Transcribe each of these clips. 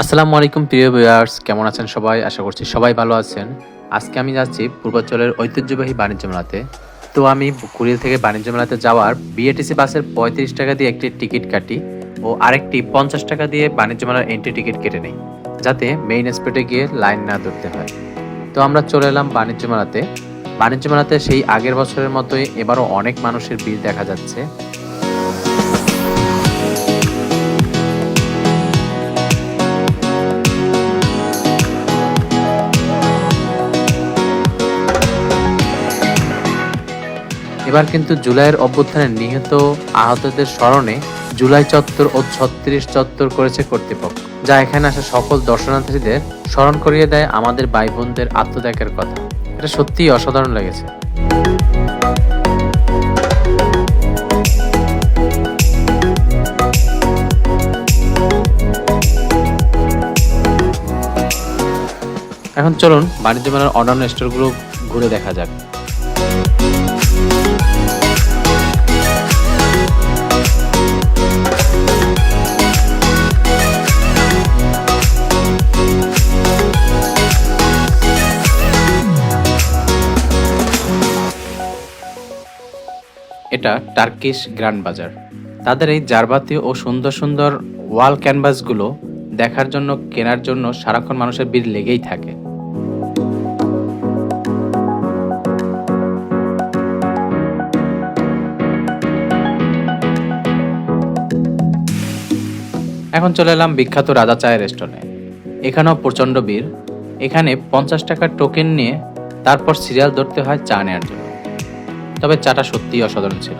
আসসালামু আলাইকুম প্রিয় ভিউয়ার্স, কেমন আছেন সবাই? আশা করছি সবাই ভালো আছেন। আজকে আমি যাচ্ছি পূর্বাঞ্চলের ঐতিহ্যবাহী বাণিজ্য মেলাতে। তো আমি কুড়িল থেকে বাণিজ্য মেলাতে যাওয়ার বিএটিসি বাসের পঁয়ত্রিশ টাকা দিয়ে একটি টিকিট কাটি ও আরেকটি পঞ্চাশ টাকা দিয়ে বাণিজ্য মেলার এন্ট্রি টিকিট কেটে নিই, যাতে মেইন স্পটে গিয়ে লাইন না ধরতে হয়। তো আমরা চলে এলাম বাণিজ্য মেলাতে। বাণিজ্য মেলাতে সেই আগের বছরের মতোই এবারও অনেক মানুষের ভিড় দেখা যাচ্ছে। এবার কিন্তু জুলাইয়ের অভ্যুত্থানে নিহত আহতদের স্মরণে জুলাই চত্বর ও ছত্রিশ চত্বর করেছে কর্তৃপক্ষ, যা এখানে আসা সকল দর্শনার্থীদের স্মরণ করিয়ে দেয় আমাদের ভাই বোনদের আত্মত্যাগের কথা। এটা সত্যিই অসাধারণ লেগেছে। এখন চলুন বাণিজ্য মেলার অন্যান্য স্টোরগুলো ঘুরে দেখা যাক। এটা টার্কিশ গ্র্যান্ড বাজার তাদের এই জারবাতীয় ও সুন্দর সুন্দর ওয়াল ক্যানভাসগুলো দেখার জন্য, কেনার জন্য সারাক্ষণ মানুষের ভিড় লেগেই থাকে। এখন চলে এলাম বিখ্যাত রাজা চায়ের রেস্টুরেন্টে এখানেও প্রচণ্ড ভিড়। এখানে পঞ্চাশ টাকার টোকেন নিয়ে তারপর সিরিয়াল ধরতে হয় চা নেওয়ার জন্য। তবে চাটা সত্যিই অসাধারণ ছিল।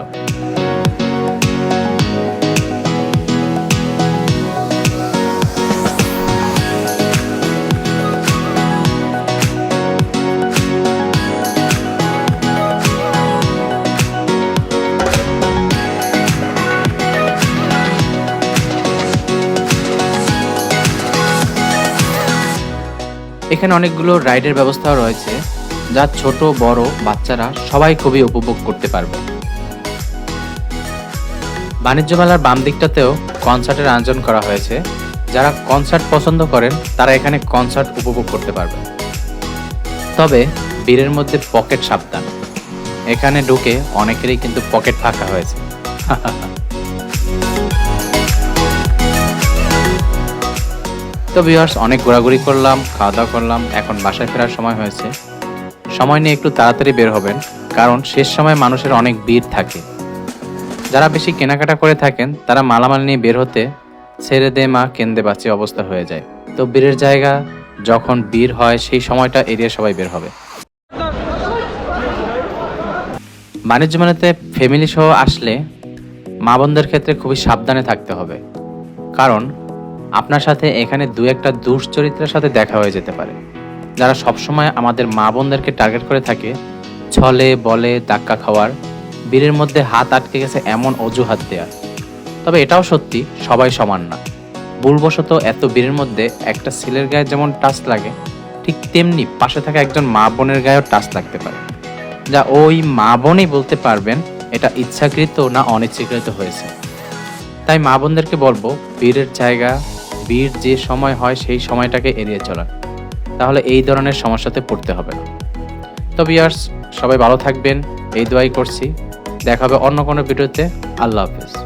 এখানে অনেকগুলো রাইডের ব্যবস্থাও রয়েছে। যা ছোট, বড় বাচ্চারা সবাই খুবই উপভোগ করতে পারবে। বাণিজ্য মেলার বাম দিকটাতেও কনসার্টের আয়োজন করা হয়েছে। যারা কনসার্ট পছন্দ করেন, তারা এখানে কনসার্ট উপভোগ করতে পারবে। তবে বীরের মধ্যে পকেট সাবধান। এখানে ঢুকে অনেকেরই কিন্তু পকেট ফাঁকা হয়েছে। তো ভিউয়ার্স অনেক ঘোরাঘুরি করলাম খাওয়া দাওয়া করলাম, এখন বাসায় ফেরার সময় হয়েছে। সময় নিয়ে একটু তাড়াতাড়ি বের হবেন, কারণ শেষ সময় মানুষের অনেক ভিড় থাকে। যারা বেশি কেনাকাটা করে থাকেন, তারা মালামাল নিয়ে বের হতে ছেড়ে দে মা, কেন্দে বাঁচি অবস্থা হয়ে যায়। তো বীরের জায়গা, যখন বীর হয়, সেই সময়টা এড়িয়ে সবাই বের হবে। বাণিজ্য মেলাতে ফ্যামিলি সহ আসলে মা বোনদের ক্ষেত্রে খুবই সাবধানে থাকতে হবে। কারণ, আপনার সাথে এখানে দু একটা দুশ্চরিত্রের সাথে দেখা হয়ে যেতে পারে। যারা সবসময় আমাদের মা বোনদেরকে টার্গেট করে থাকে, ছলে, বলে, ধাক্কা খাওয়ার বীরের মধ্যে হাত আটকে গেছে এমন অজুহাত দেয়া তবে এটাও সত্যি, সবাই সমান না। ভুলবশত এত বীরের মধ্যে একটা ছেলের গায়ে যেমন টাচ লাগে, ঠিক তেমনি পাশে থাকা একজন মা বোনের গায়েও টাচ লাগতে পারে। যা ওই মা বোনই বলতে পারবেন, এটা ইচ্ছাকৃত না অনিচ্ছাকৃত হয়েছে। তাই মা বোনদেরকে বলব বীরের জায়গা বীর যে সময় হয় সেই সময়টাকে এড়িয়ে চলার। তাহলে এই ধরনের সমস্যাতে পড়তে হবে না। তো বিয়ার্স সবাই ভালো থাকবেন। এই দোয়াই করছি। দেখা হবে অন্য কোনো ভিডিওতে। আল্লাহ হাফেজ।